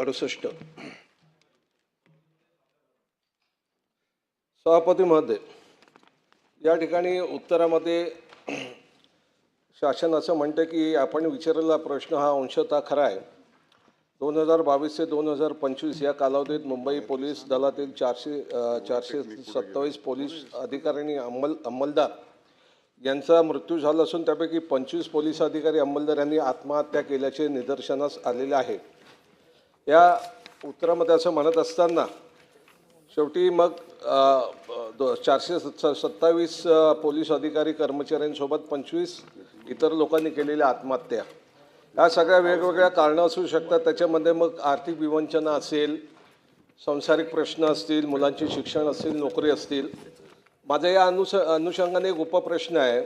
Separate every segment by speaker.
Speaker 1: अडुसष्ट सभापती महोदय या ठिकाणी उत्तरामध्ये शासन असं म्हणतं की आपण विचारलेला प्रश्न हा अंशतः खरा आहे. दोन हजार बावीस ते दोन हजार पंचवीस या कालावधीत मुंबई पोलीस दलातील चारशे चारशे सत्तावीस पोलीस अधिकारी आणि अंमल अंमलदार यांचा मृत्यू झाला असून त्यापैकी पंचवीस पोलीस अधिकारी अंमलदार यांनी आत्महत्या केल्याचे निदर्शनास आलेले आहे. या उत्तरामध्ये असं म्हणत असताना शेवटी मग दो- चारशे सत्ता- सत्तावीस पोलीस अधिकारी कर्मचाऱ्यांसोबत पंचवीस इतर लोकांनी केलेल्या आत्महत्या. या सगळ्या वेगवेगळ्या कारणं असू शकतात. त्याच्यामध्ये मग आर्थिक विवंचना असेल सांसारिक प्रश्न असतील मुलांचे शिक्षण असतील नोकरी असतील. माझा या अनुस अनुषंगाने एक उपप्रश्न आहे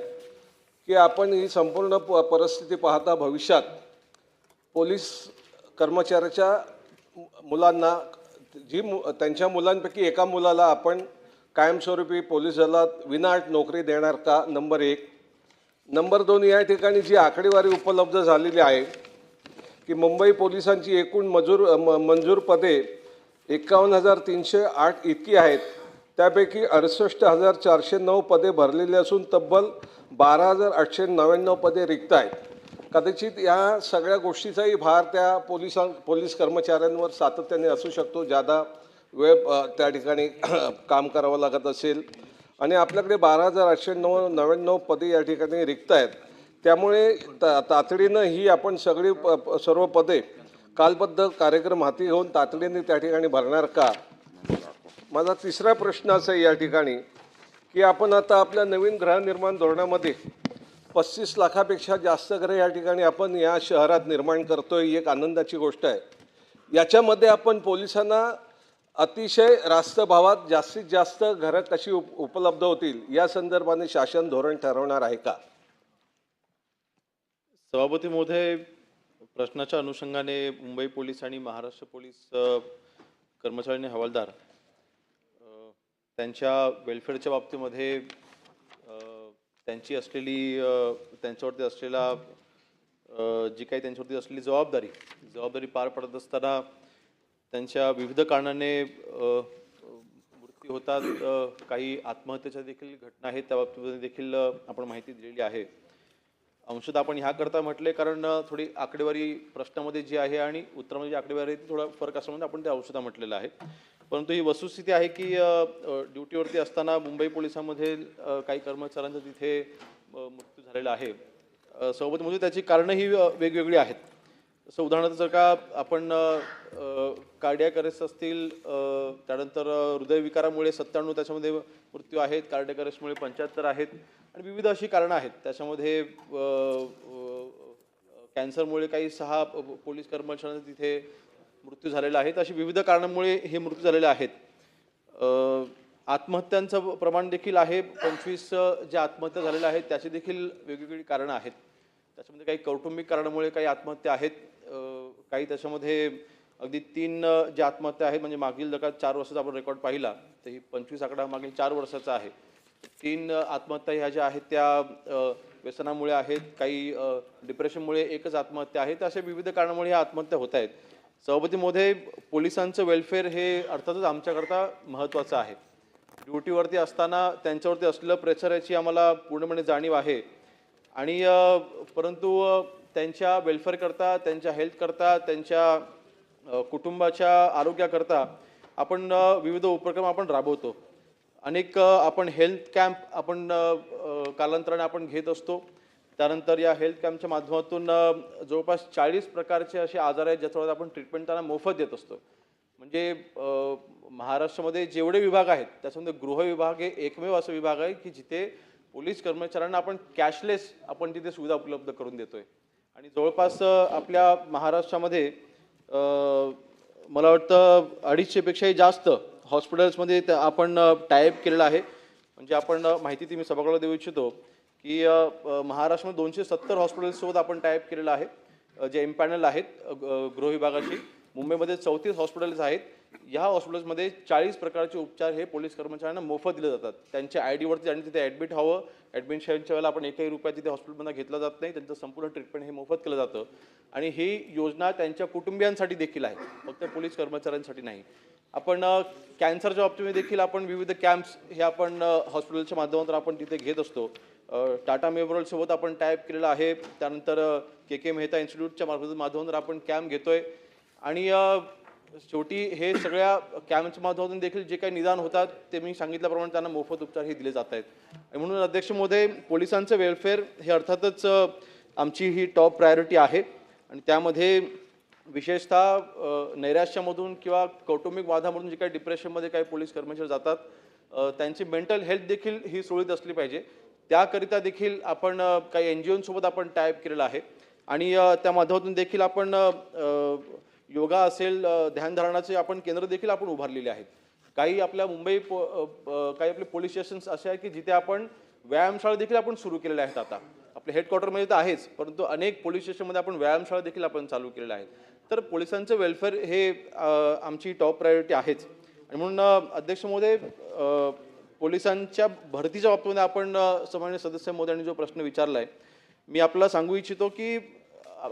Speaker 1: की आपण ही संपूर्ण प परिस्थिती पाहता भविष्यात पोलीस कर्मचाऱ्याच्या मुलांना जी मु त्यांच्या मुलांपैकी एका मुलाला आपण कायमस्वरूपी पोलीस दलात विनाट नोकरी देणार का? नंबर एक. नंबर दोन या ठिकाणी जी आकडेवारी उपलब्ध झालेली आहे की मुंबई पोलिसांची एकूण मजूर म- मंजूर पदे एकावन्न हजार तीनशे आठ इतकी आहेत. त्यापैकी अडुसष्ट हजार चारशे नऊ पदे भरलेली असून तब्बल बारा हजार आठशे नव्याण्णव पदे रिक्त आहेत. कदाचित या सगळ्या गोष्टीचाही भार त्या पोलिसां पोलीस कर्मचाऱ्यांवर सातत्याने असू शकतो ज्यादा वेळ त्या ठिकाणी काम करावं लागत असेल. आणि आपल्याकडे बारा हजार आठशे नऊ नव्याण्णव पदे या ठिकाणी रिक्त आहेत त्यामुळे ता तातडीनं ही आपण सगळी प प- सर्व पदे कालबद्ध कार्यक्रम हाती घेऊन तातडीने त्या ठिकाणी भरणार का? माझा तिसरा प्रश्न असा आहे या ठिकाणी की आपण आता आपल्या नवीन गृहनिर्माण धोरणामध्ये पस्तीस लाखापेक्षा जास्त घरं या ठिकाणी आपण या शहरात निर्माण करतोय ही एक आनंदाची गोष्ट आहे. याच्यामध्ये आपण पोलिसांना अतिशय रास्त भावात जास्तीत जास्त घरं कशी उप उपलब्ध होतील या संदर्भाने शासन धोरण ठरवणार आहे का?
Speaker 2: सभापती महोदय प्रश्नाच्या अनुषंगाने मुंबई पोलीस आणि महाराष्ट्र पोलीस कर्मचारी आणि हवालदार त्यांच्या वेलफेअरच्या बाबतीमध्ये त्यांची असलेली त्यांच्यावरती असलेला जी काही त्यांच्यावरती असलेली जबाबदारी जबाबदारी पार पडत असताना त्यांच्या विविध कारणाने मृत्यू होतात. काही आत्महत्येच्या देखील घटना आहेत त्या बाबतीमध्ये देखील आपण माहिती दिलेली आहे. अंशतः आपण ह्याकरता म्हटले कारण थोडी आकडेवारी प्रश्नामध्ये जी आहे आणि उत्तरामध्ये जी आकडेवारी आहे ती थोडा फरक असल्यामुळे आपण ते अंशतः म्हटलेलं आहे. परंतु ही वस्तुस्थिती आहे की ड्युटीवरती असताना मुंबई पोलिसांमध्ये काही कर्मचाऱ्यांचा तिथे मृत्यू झालेला आहे. सोबत म्हणजे त्याची कारणं ही वेगवेगळी आहेत. जसं उदाहरणार्थ जर का आपण कार्डियाक अरेस्ट असतील त्यानंतर हृदयविकारामुळे सत्त्याण्णव त्याच्यामध्ये मृत्यू आहेत कार्डियाक अरेस्टमुळे पंच्याहत्तर आहेत आणि विविध अशी कारणं आहेत. त्याच्यामध्ये कॅन्सरमुळे काही सहा पोलीस कर्मचाऱ्यांचा तिथे मृत्यू झालेला आहे. अशी विविध कारणांमुळे हे मृत्यू झालेले आहेत. आत्महत्यांचं प्रमाण देखील आहे. पंचवीस ज्या आत्महत्या झालेल्या आहेत त्याची देखील वेगवेगळी कारणं आहेत. त्याच्यामध्ये काही कौटुंबिक कारणामुळे काही आत्महत्या आहेत. काही त्याच्यामध्ये अगदी तीन ज्या आत्महत्या आहेत म्हणजे मागील जर का चार वर्षाचा आपण रेकॉर्ड पाहिला तर ही पंचवीस आकडा मागील चार वर्षाचा आहे. तीन आत्महत्या ह्या ज्या आहेत त्या व्यसनामुळे आहेत. काही डिप्रेशनमुळे एकच आत्महत्या आहेत अशा विविध कारणामुळे ह्या आत्महत्या होत आहेत. सभापतीमध्ये पोलिसांचं वेलफेअर हे अर्थातच आमच्याकरता महत्त्वाचं आहे. ड्युटीवरती असताना त्यांच्यावरती असलेलं प्रेशर याची आम्हाला पूर्णपणे जाणीव आहे. आणि परंतु त्यांच्या वेलफेअरकरता त्यांच्या हेल्थकरता त्यांच्या कुटुंबाच्या आरोग्याकरता आपण विविध उपक्रम आपण राबवतो. अनेक आपण हेल्थ कॅम्प आपण कालांतराने आपण घेत असतो. त्यानंतर या हेल्थ कॅम्पच्या माध्यमातून जवळपास चाळीस प्रकारचे असे आजार आहेत ज्याच्यावर आपण ट्रीटमेंट त्यांना मोफत देत असतो. म्हणजे महाराष्ट्रामध्ये जेवढे विभाग आहेत त्याच्यामध्ये गृह विभाग हे एकमेव असं विभाग आहे की जिथे पोलीस कर्मचाऱ्यांना आपण कॅशलेस आपण तिथे सुविधा उपलब्ध करून देतोय. आणि जवळपास आपल्या महाराष्ट्रामध्ये मला वाटतं अडीचशेपेक्षाही जास्त हॉस्पिटल्समध्ये आपण टायअप केलेलं आहे. म्हणजे आपण माहिती ती मी सभागृहाला देऊ इच्छितो. की महाराष्ट्रामध्ये दोनशे सत्तर हॉस्पिटल्ससोबत आपण टायप केलेलं आहे. जे एम्पॅनल आहेत ग- गृह विभागाची. मुंबईमध्ये चौतीस हॉस्पिटल्स आहेत. ह्या हॉस्पिटल्समध्ये चाळीस प्रकारचे उपचार हे पोलीस कर्मचाऱ्यांना मोफत दिले जातात. त्यांच्या आय डीवरती आणि तिथे ॲडमिट हवं. ॲडमिशनच्या वेळेला आपण एकही रुपया तिथे हॉस्पिटलमध्ये घेतला जात नाही. त्यांचं संपूर्ण ट्रीटमेंट हे मोफत केलं जातं. आणि ही योजना त्यांच्या कुटुंबियांसाठी देखील आहे. फक्त पोलीस कर्मचाऱ्यांसाठी नाही. आपण कॅन्सरच्या बाबतीमध्ये देखील आपण विविध कॅम्प्स हे आपण हॉस्पिटलच्या माध्यमातून आपण तिथे घेत असतो. टाटा मेमोरियलसोबत आपण टाईप केलेला आहे. त्यानंतर के के मेहता इन्स्टिट्यूटच्या मार्फत माध्यमातून आपण कॅम्प घेतोय. आणि शेवटी हे सगळ्या कॅम्पच्या माध्यमातून देखील जे काही निदान होतात ते मी सांगितल्याप्रमाणे त्यांना मोफत उपचार हे दिले जात आहेत. आणि म्हणून अध्यक्ष महोदय पोलिसांचं वेलफेअर हे अर्थातच आमची ही टॉप प्रायोरिटी आहे. आणि त्यामध्ये विशेषतः नैराश्यामधून किंवा कौटुंबिक वादामधून जे काही डिप्रेशनमध्ये काही पोलीस कर्मचारी जातात त्यांची मेंटल हेल्थ देखील ही सुरळीत असली पाहिजे. त्याकरिता देखील आपण काही एन जी ओंसोबत आपण टाईप केलेलं आहे. आणि त्या माध्यमातून देखील आपण योगा असेल ध्यानधारणाचे आपण केंद्र देखील आपण उभारलेले आहेत. काही आपल्या मुंबई पो काही आपले पोलीस स्टेशन्स असे आहेत की जिथे आपण व्यायामशाळा देखील आपण सुरू केलेल्या आहेत आता. आपल्या हेडक्वार्टरमध्ये तर आहेच परंतु अनेक पोलीस स्टेशनमध्ये आपण व्यायामशाळा देखील आपण चालू केलेल्या आहेत. तर पोलिसांचं वेलफेअर हे आमची टॉप प्रायोरिटी आहेच. आणि म्हणून अध्यक्ष महोदय पोलिसांच्या भरतीच्या बाबतीमध्ये आपण सामान्य सदस्य मोदी जो प्रश्न विचारला आहे मी आपल्याला सांगू इच्छितो की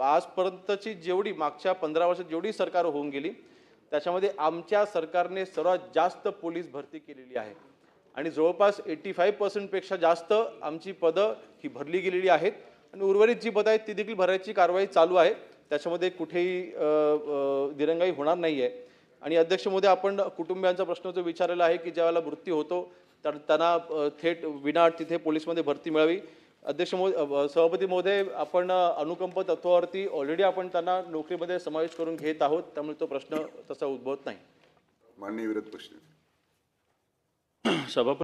Speaker 2: आजपर्यंतची जेवढी मागच्या पंधरा वर्षात जेवढी सरकार होऊन गेली त्याच्यामध्ये आमच्या सरकारने सर्वात जास्त पोलीस भरती केलेली आहे. आणि जवळपास एटी फाईव्ह पर्सेंटपेक्षा जास्त आमची पदं ही भरली गेलेली आहेत. आणि उर्वरित जी पदं आहेत ती देखील भरायची कारवाई चालू आहे. त्याच्यामध्ये कुठेही दिरंगाई होणार नाही आहे आणि अध्यक्ष मोदी आपण कुटुंबियांचा प्रश्न जो विचारलेला आहे की ज्यावेळेला मृत्यू होतो तर त्यांना थेट विनाट तिथे पोलीसमध्ये भरती मिळावी. अध्यक्ष महोदय सभापती महोदय आपण अनुकंप तत्वावरती ऑलरेडी आपण त्यांना नोकरीमध्ये समावेश करून घेत आहोत त्यामुळे तो प्रश्न तसा उद्भवत नाही.
Speaker 3: माननीय विरोध पक्ष
Speaker 4: सभापती